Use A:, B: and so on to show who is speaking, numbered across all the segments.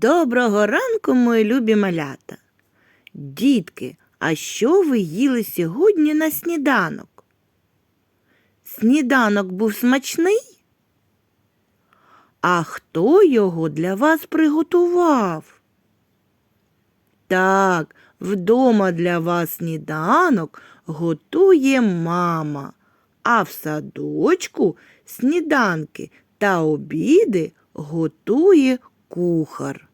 A: Доброго ранку, мої любі малята. Дітки, а що ви їли сьогодні на сніданок? Сніданок був смачний? А хто його для вас приготував? Так, вдома для вас сніданок готує мама, а в садочку сніданки та обіди готує кухар.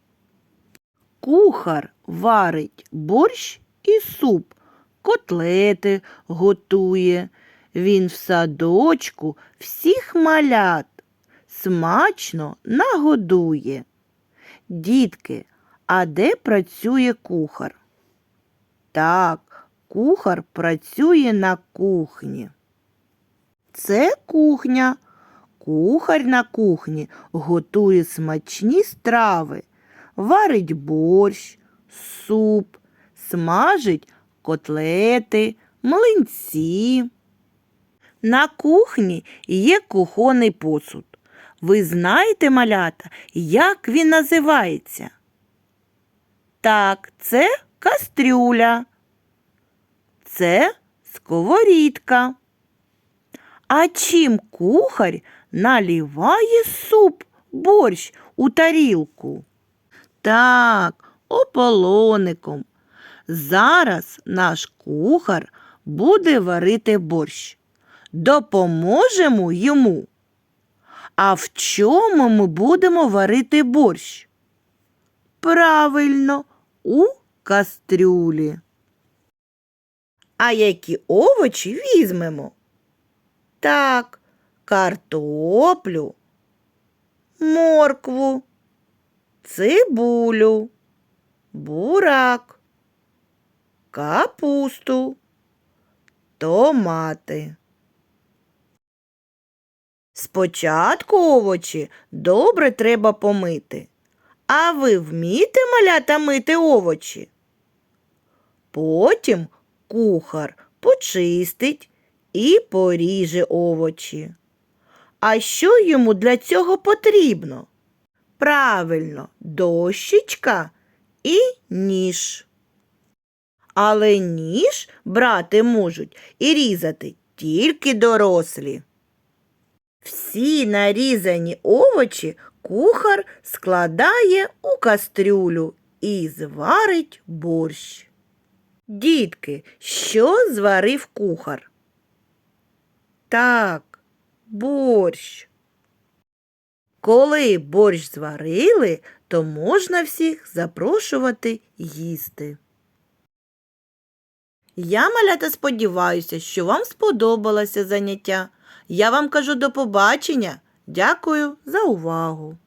A: Кухар варить борщ і суп, котлети готує. Він в садочку всіх малят смачно нагодує. Дітки, а де працює кухар? Так, кухар працює на кухні. Це кухня. Кухар на кухні готує смачні страви, варить борщ, суп, смажить котлети, млинці. На кухні є кухонний посуд. Ви знаєте, малята, як він називається? Так, це кастрюля. Це сковорідка. А чим кухар наліває суп, борщ у тарілку? Так, ополоником. Зараз наш кухар буде варити борщ. Допоможемо йому. А в чому ми будемо варити борщ? Правильно, у кастрюлі. А які овочі візьмемо? Так, картоплю, моркву, цибулю, бурак, капусту, томати. Спочатку овочі добре треба помити. А ви вмієте малята мити овочі? Потім кухар почистить і поріже овочі. А що йому для цього потрібно? Правильно, дощечка і ніж. Але ніж брати можуть і різати тільки дорослі. Всі нарізані овочі кухар складає у кастрюлю і зварить борщ. Дітки, що зварив кухар? Так, борщ. Коли борщ зварили, то можна всіх запрошувати їсти. Я, малята, сподіваюся, що вам сподобалося заняття. Я вам кажу до побачення. Дякую за увагу.